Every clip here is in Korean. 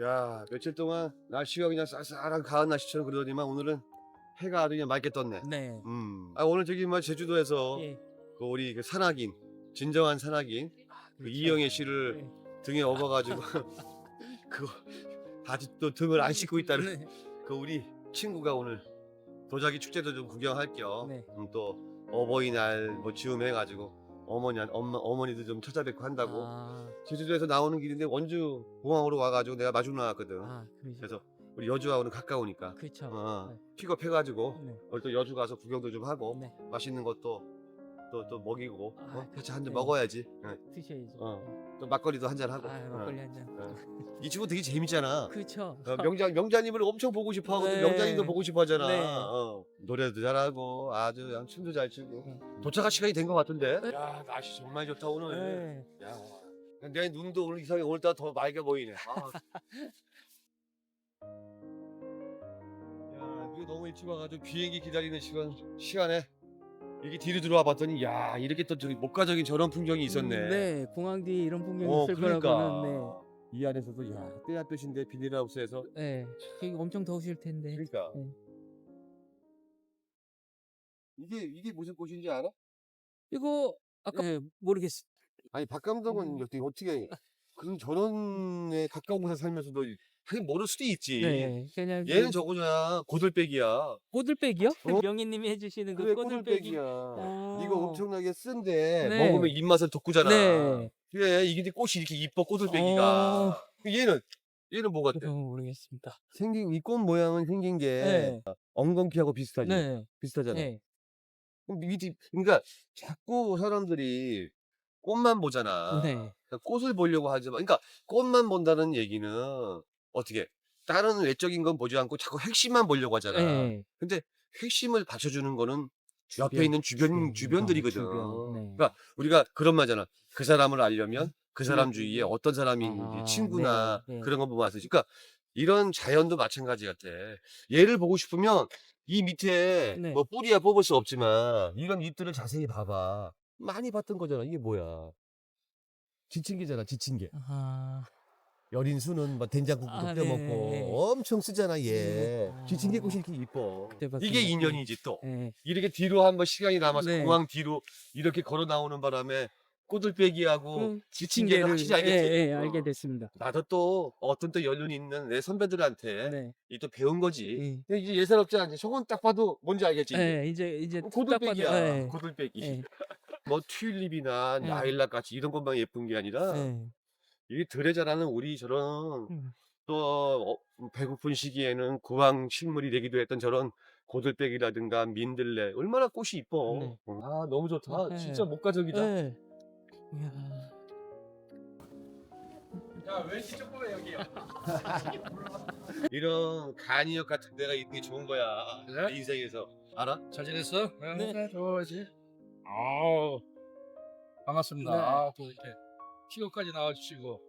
야 며칠 동안 날씨가 그냥 쌀쌀한 가을 날씨처럼 그러더니만 오늘은 해가 아주 그냥 맑게 떴네. 네. 음. 아 오늘 저기 뭐 제주도에서 예. 그 우리 그 산악인 진정한 산악인 그 그렇죠. 이영애 씨를 네. 등에 업어가지고 그 아직도 등을 안 씻고 있다는 네. 그 우리 친구가 오늘 도자기 축제도 좀 구경할 겸 네. 음, 또 어버이날 뭐 즈음해가지고 어머니 엄마 어머니도 좀 찾아뵙고 한다고 아, 제주도에서 나오는 길인데 원주 공항으로 와가지고 내가 마중 나왔거든. 아. 그래서 우리 여주하고는 가까우니까 그렇죠. 어, 픽업해가지고 네. 오늘 또 여주 가서 구경도 좀 하고 네. 맛있는 것도 또 또 먹이고 아, 어? 같이 그쵸. 한잔 네. 먹어야지. 어, 드셔야죠. 어. 또 막걸리도 한 잔 하고. 아, 어. 막걸리 한 잔. 어. 이 친구 되게 재밌잖아. 그렇죠. 어, 명자 명자님을 엄청 보고 싶어하고 네. 명자님도 보고 싶어하잖아. 네. 어. 노래도 잘하고 아주 그냥 춤도 잘 추고. 네. 도착할 시간이 된 것 같은데. 네. 야 날씨 정말 좋다 오늘. 네. 야, 내 눈도 오늘 이상하게 오늘따라 더 맑게 보이네. 아. 야, 이거 너무 일찍 와가지고 비행기 기다리는 시간 시간에 이게 뒤로 들어와 봤더니 야 이렇게 또 저기 목가적인 저런 풍경이 있었네. 음, 네. 공항 뒤에 이런 풍경이 어, 있을 그러니까 거라고는 이 안에서도 야 때야 뜻인데 비닐하우스에서 네. 네. 여기 엄청 더우실 텐데. 그러니까 네. 이게 이게 무슨 꽃인지 알아? 이거 아까 네, 모르겠어. 아니 박 감독은 음. 어떻게 어떻게 그런 저런에 가까운 곳에 살면서도 하긴 모를 수도 있지. 네. 그냥 얘는 그 저거냐 고들빼기야. 꼬들빼기요? 어? 명희님이 해주시는 그 그래 꼬들빼기. 꼬들빼기야. 어. 이거 엄청나게 쓴데 네. 먹으면 입맛을 돋구잖아. 네. 그래 이게 꽃이 이렇게 이뻐 어. 꼬들빼기가. 얘는 얘는 뭐 같아? 모르겠습니다. 생긴 이 꽃 모양은 생긴 게 네. 엉겅퀴하고 비슷하지. 네. 비슷하잖아. 네. 그럼 밑이 그러니까 자꾸 사람들이 꽃만 보잖아. 네. 그러니까 꽃을 보려고 하지 마. 그러니까 꽃만 본다는 얘기는 어떻게 다른 외적인 건 보지 않고 자꾸 핵심만 보려고 하잖아. 네. 근데 핵심을 받쳐주는 거는 옆에 주변, 있는 주변 주변, 주변들이거든. 주변, 네. 그러니까 우리가 그런 말잖아. 그 사람을 알려면 그 사람 주위에. 어떤 사람이 있는지 음. 아, 친구나 네, 네. 그런 거 보면 알수. 그러니까 이런 자연도 마찬가지 같아. 얘를 보고 싶으면 이 밑에 네. 뭐 뿌리야 뽑을 수 없지만 이런 잎들을 자세히 봐봐. 많이 봤던 거잖아. 이게 뭐야? 지친 게잖아. 지친 게. 아, 여린 수는 막 된장국도 아, 끓여 네, 먹고 네. 엄청 쓰잖아 얘. 네. 지친 게 꽃이 이렇게 이뻐. 네. 이게 인연이지 또. 네. 이렇게 뒤로 한번 시간이 남아서 네. 공항 뒤로 이렇게 걸어 나오는 바람에 꼬들빼기하고 그 지친 게를 확실히 알겠지. 예, 예, 어. 알게 됐습니다. 나도 또 어떤 또 연륜 있는 내 선배들한테 네. 이또 배운 거지. 예. 근데 이제 예사롭지 않지. 저건 딱 봐도 뭔지 알겠지. 예, 이제 이제 고들빼기야. 예, 고들빼기. 예, 뭐 튤립이나 예. 라일락 같이 이런 것만 예쁜 게 아니라 예. 이 들에 자라는 우리 저런 음. 또 어, 배고픈 시기에는 구황 식물이 되기도 했던 저런 고들빼기라든가 민들레 얼마나 꽃이 이뻐. 네. 아 너무 좋다. 네. 진짜 목가적이다. 예. 이야. 야왜 직접 보여 여기요? 이런 간이역 같은 데가 있는 게 좋은 거야. 그래? 내 인생에서 알아? 잘 지냈어? 네. 네. 좋아지. 아우 반갑습니다. 네. 아또 이렇게 시골까지 나와주시고.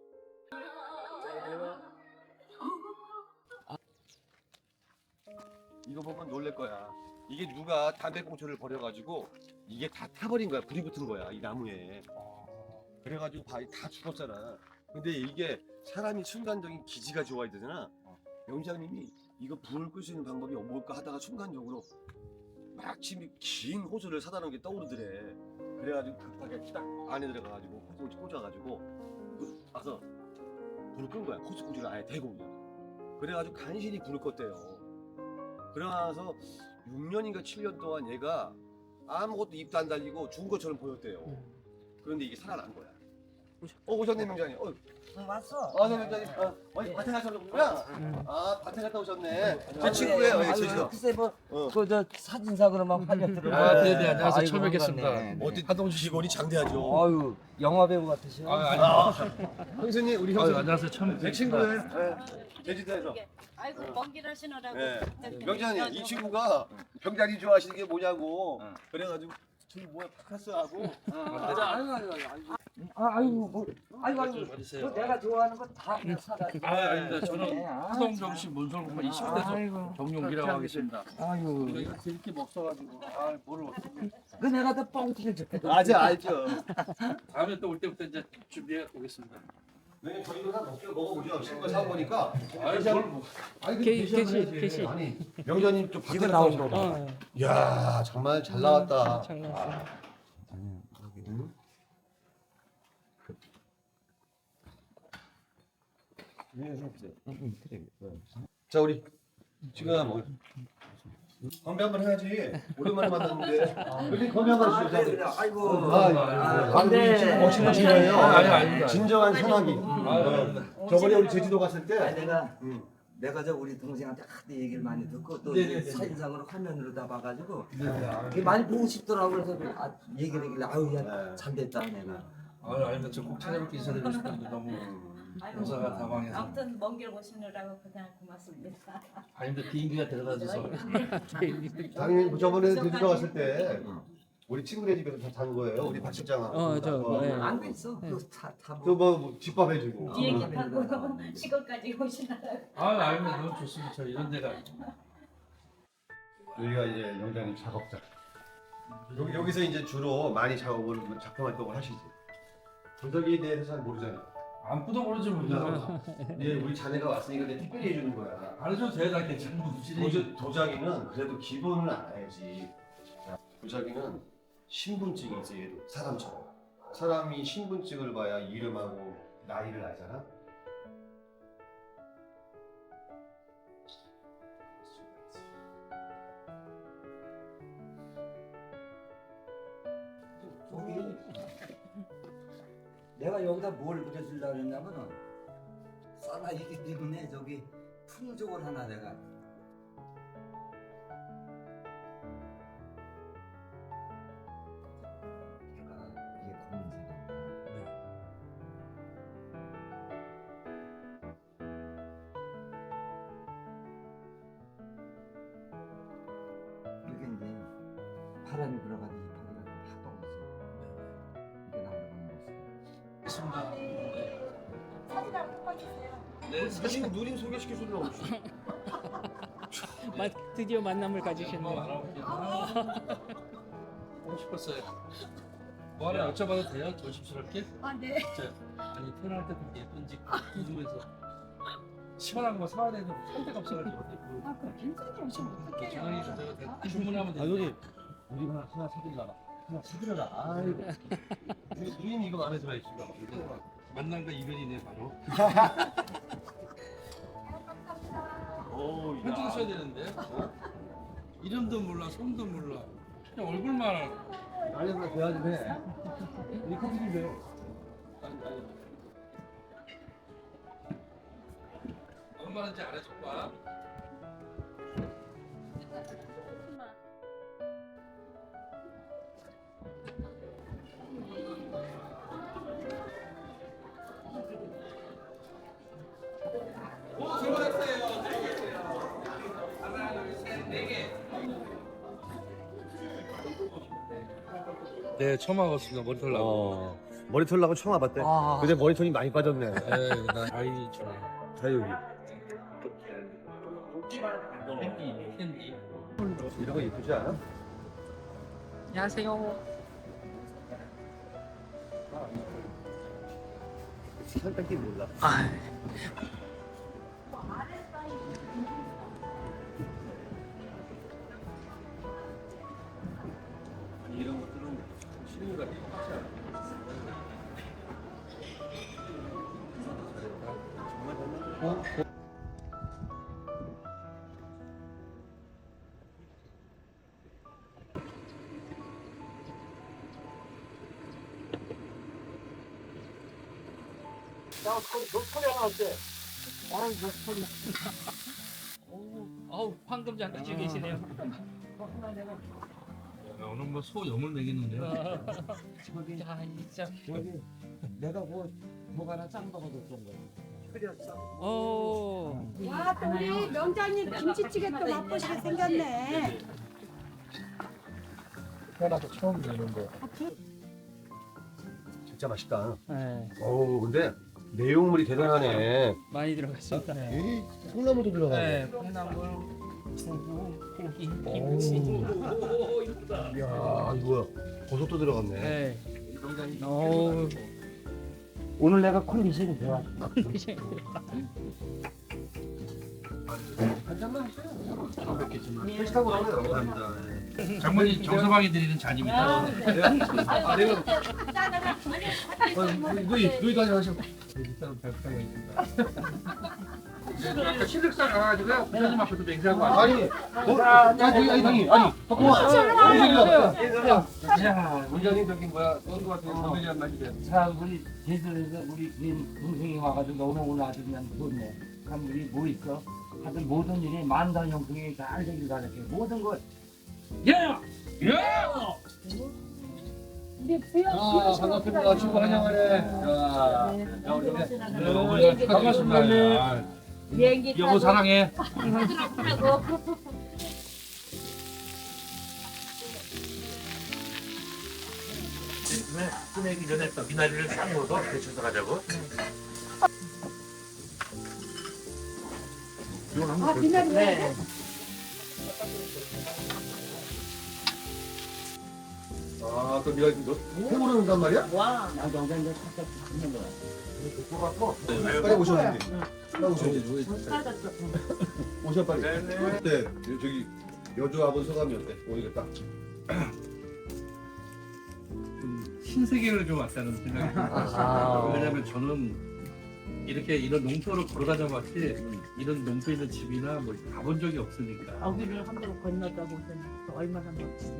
이거 보면 놀랄 거야. 이게 누가 담배꽁초를 버려가지고 이게 다 타버린 거야. 불이 붙은 거야. 이 나무에. 그래가지고 바위 다 죽었잖아. 근데 이게 사람이 순간적인 기지가 좋아야 되잖아. 영장님이 이거 불을 끌 수 있는 방법이 뭘까 하다가 순간적으로 마침 긴 호수를 사다 놓은 게 떠오르더래. 그래가지고 급하게 딱 안에 들어가가지고 호수 꽂아가지고 그 와서 불을 끈 거야. 호수 꽂이를 아예 대고 그냥. 그래가지고 간신히 불을 껐대요. 그러나서 6년인가 7년 동안 얘가 아무것도 입도 안 달리고 죽은 것처럼 보였대요. 그런데 이게 살아난 거야. 어 오셨네 명장님. 어, 왔어. 아, 네 명장님. 어, 어디 밭에 가셨구나. 음. 아 밭에 갔다 오셨네. 제 친구예요. 예, 아유, 제주도. 글쎄 뭐, 어. 그저 사진사고로 막 팔렸더라고. 아, 네, 네, 안녕하세요. 처음 뵙겠습니다. 어디 하동시 직원이 장대하죠. 아유, 영화 배우 같으셔. 아, 아니, 아, 형수님 우리 아유, 형수님. 안녕하세요. 처음 제 친구예요. 네. 제주도에서. 아이고 먼길 하시느라고. 네. 저기 명장님 이 저- 친구가 병자리 좋아하시는 게 뭐냐고. 응. 그래가지고 저기 뭐야 파카스하고. 아유, 아유, 아유, 아유. 아, 아유, 뭐, 아유, 아유. 받으세요. 그 내가 좋아하는 거 다 그냥 사다. 아, 아닙니다. 저는 네, 아, 씨 문설공파 20대에서 아이고. 정용기라고 하겠습니다. 아유. 저희가 이렇게 먹어가지고 아, 뭐를 어떻게 그 내가 더 뻥튀를 줬거든. 아직 알죠. 다음에 또 올 때부터 이제 준비해 보겠습니다. 왜냐면 저희도 하나 먹게 먹어보죠. 신거 사고 보니까. 아이 뭘 뭐. 아니 게- 게시 게시, 게시. 아니 명자님 좀 밖에 나온 거 거. 봐. 어, 이야 정말 잘 나왔다. 장난. 자 우리 지금 뭐 건배 한번 해야지. 오랜만에 만났는데. 여기 건배 한번 하시죠. 자. 아이고. 아, 아, 우리 지금 멋진 분이에요. 아니, 아닙니다. 진정한 사나기. 아유, 저번에 우리 제주도 갔을 아니, 때. 내가 음. 내가 저 우리 동생한테 하도 얘기를 많이 듣고 또 네네네. 사진상으로 화면으로 다 봐가지고 네. 이게 많이 보고 싶더라고 그래서 아, 얘기를 하길래 아유 네. 야 잘됐다 내가 아유 아닙니다. 저꼭 찾아뵙기 싶은데 너무 공사가 당황해서. 아무튼 먼 길 오시느라고 그냥 고맙습니다. 아닙니다. 비행기가 데려다줘서. 당연히 저번에 제주도 갔을 때 우리 친구네 집에서 다 잔 거예요. 우리 박 실장하고. 어, 저, 네. 안 됐어 그다다 그뭐 뭐 집밥 해주고. 비행기 어. 타고 시골까지 오시느라고. 아유 아닙니다. 너무 좋습니다. 저 이런 데가. 여기가 이제 영장님 작업장. 여기 여기서 이제 주로 많이 작업을 작품 활동을 하시지. 도자기에 대해서 잘 모르잖아. 아무도 모르지 모르죠. 예, 우리 자네가 왔으니까 내가 특별히 해주는 거야. 안 해줘도. 다 괜찮은 무시리. 도자, 도자기는 그래도 기본을 알아야지. 자, 도자기는 신분증이 있어 얘도 사람처럼. 사람이 신분증을 봐야 이름하고 나이를 알잖아. 내가 여기다 뭘 그려주려고 했냐면은 사나이기 때문에 저기 풍족을 하나 내가. 얘가 이게 검은색이야. 이게 이제 바람이 들어가서 모습 있습니다. 사진 한번 꺼주세요. 네. 사진 누님 수는 없지. 마, 드디어 만남을 가지셨네요. 하고 싶었어요. 뭐 하나 여쭤봐도 돼요? 조심스럽게? 아 네. 저, 아니 태어날 때 그렇게 예쁜 집 궁금해서 시원한 거 사와야 되는데 살 데가 없어가지고 아 그럼 굉장히 오시면 어떡해요. 주머니 저 주문하면 아, 되는데 우리가 하나 사드리라. 하나 사드려라. 아이고. 누님 이거 마음에 들어요, 지금. 만남과 이별이네 바로 오, 해주셔야 되는데 어? 이름도 몰라 손도 몰라 그냥 얼굴만 알아 아니면 대화 좀 해. 이 커피 좀 줘요. 얼마인지 안 해줄 거야 네 처음 와봤습니다 머리 털 나고 어, 머리털 나고 처음 와봤대. 아. 근데 머리털이 많이 빠졌네. 네 나 아이 저 자유. 캔디 캔디 이런 거 예쁘지 않아? 안녕하세요. 살짝이 몰라. 아, 어우 황금 장까지 계시네요. 야, 오늘 뭐 소 염을 먹이는데요 자, 진짜. 여기 내가 뭐 뭐가 하나 짱 먹어줬던 거야. 오, 와, 또 우리 명장님 김치찌개 또 맛보시게 생겼네. 태어나서 처음 먹는데 진짜 맛있다. 네, 어우, 근데 내용물이 대단하네. 많이 들어갔습니다. 에이, 콩나물도 들어가네. 네, 콩나물, 두부, 고기, 김치. 이야, 이거 버섯도 들어갔네. 네. 어우, 오늘 내가 컨디션이 좋아. 한 잔만 하세요. 잘 뵙겠지만. 택시타고 나오네요. 감사합니다. 장모님 정서방이 드리는 잔입니다. 아, 내가 누이 누이 다녀 하셔. 일단은 뵙다고 있습니다. 신득사 가가지고요. 부사님 앞에서 맹세하고 왔어요. 아니, 뭐, 아니, 아니, 아니, 아니, 아니, 잠깐만. 자, 원장님 저기 뭐야, 넌거 같은 건들이 안 마시세요. 자, 우리 제주도에서 우리 그 동생이 와가지고 너무 오늘 아주 그냥 좋네. 그럼 우리 뭐 있어? 하여튼 모든 일이 만단 형통이 잘 되길 바랄게. 모든 것. 예! 예! 아, 반갑습니다. 친구 환영하네. 야, 야, 우리 네, 반갑습니다. 아, 비행기 여보 사랑해. 타고 끝내기 전에 또 미나리를 싹 넣어서 데쳐서 가자고. 아, 비나리 왜? 네. 아, 또 네가 너 해보려 한단 말이야? 와나 너가 이제 살짝 듣는 거야. 빨리 오셨는데. 빨리 오셨는데. 사라졌어 오셔 빨리. 네, 저기 여주 아버지 소감이 어때? 오니까 딱. 좀 신세계를 좀 왔다는 생각이 듭니다. 아. 왜냐면 저는 이렇게 이런 농토를 걸어다녀봤지 이런 농토 있는 집이나 뭐 가본 적이 없으니까 여기를 한번 건너다 보더니 얼마나 멋지 지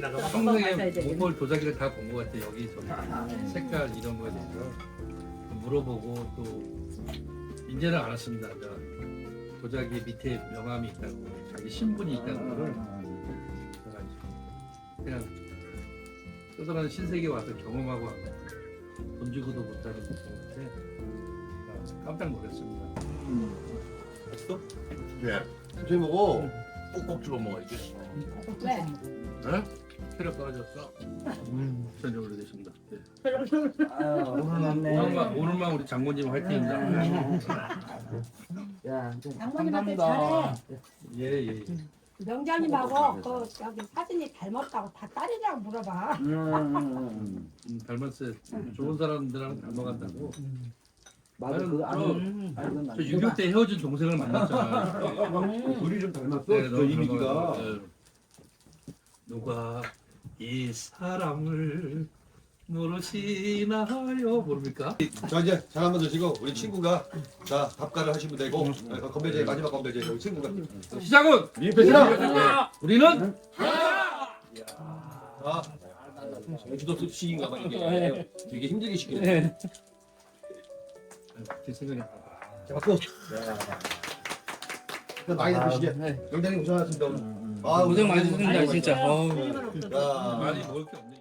나가 가셔야 평생에. 몽골 도자기를 다 본 것 같아 여기 저기 색깔 이런 거에 대해서 물어보고 또 이제는 알았습니다. 저 도자기 밑에 명함이 있다고 자기 신분이 있다는 거를 그래가지고 그냥 떠돌아는 신세계 와서 경험하고 돈 주고도 못하는 아, 깜짝 놀랐습니다. 맛있어? 예. 천천히 먹어. 꼭꼭 집어 먹어야지. 왜? 응? 체력 떨어졌어. 전혀 오래되십니다. 네. 아, 오늘 왔네. 오늘만 오늘만 우리 장모님 화이팅입니다. 야, 이제 장모님한테 감사합니다. 예 예. 명장님하고 그 저기 사진이 닮았다고 다 딸이라고 물어봐. 음, 음, 음. 음, 닮았어요. 좋은 사람들랑 닮아간다고. 맞아, 나는 그 저- 아는 아는 저6.25때 헤어진 동생을 만났잖아요. 둘이 좀 닮았어. 네, 저 너무 이미지가. 닮아가지고. 네. 누가 이 사람을 모르시나요? 모릅니까? 자 이제 잘 한번 드시고 우리 친구가 자 답가를 하시면 되고 네, 건배제 마지막 건배제 우리 친구가. 시작은 우리는 자 제주도 수식인가 봐 이게. 되게 힘들게 시키네. 제 생각에. 자 박수. 자, 많이 드시게. 네. 영장님 고생하셨습니다 오늘. 아 고생 많으셨습니다, 진짜. 야 많이 먹을 게 없네.